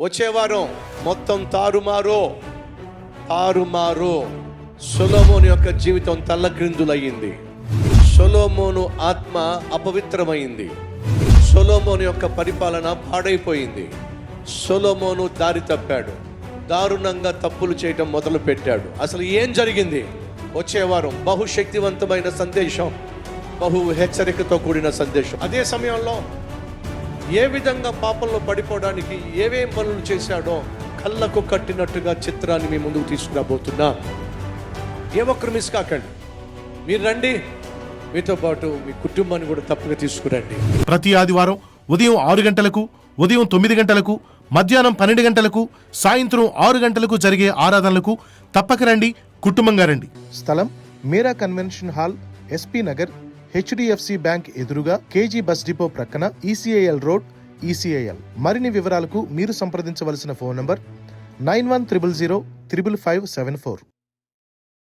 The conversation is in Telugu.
వచ్చే వారం మొత్తం తారుమారు తారుమారు. సొలోమోను యొక్క జీవితం తల్లక్రిందులయ్యింది. సొలోమోను ఆత్మ అపవిత్రమైంది. సొలోమోను యొక్క పరిపాలన పాడైపోయింది. సొలోమోను దారి తప్పాడు. దారుణంగా తప్పులు చేయటం మొదలు పెట్టాడు అసలు ఏం జరిగింది? వచ్చేవారం బహుశక్తివంతమైన సందేశం బహు హెచ్చరికతో కూడిన సందేశం. అదే సమయంలో ఏ విధంగా పాపంలో పడిపోవడానికి ఏవేం పనులు చేశాడో కళ్ళకు కట్టినట్టుగా చిత్రాన్ని మీ ముందుకు తీసుకురాబోతున్నా. ఏ ఒక్కరు మిస్ కాకండి. మీరు రండి. మీతో పాటు మీ కుటుంబాన్ని కూడా తప్పక తీసుకురండి. ప్రతి ఆదివారం ఉదయం ఆరు గంటలకు ఉదయం తొమ్మిది గంటలకు మధ్యాహ్నం పన్నెండు గంటలకు సాయంత్రం ఆరు గంటలకు జరిగే ఆరాధనలకు తప్పక రండి కుటుంబంగా రండి. స్థలం Meera convention hall SP Nagar HDFC bank ఎదురుగా కేజీ బస్ డిపో ప్రక్కన ఈసీఐఎల్ రోడ్ ఈసీఐఎల్. మరిన్ని వివరాలకు మీరు సంప్రదించవలసిన phone number nine one triple zero triple five seven four.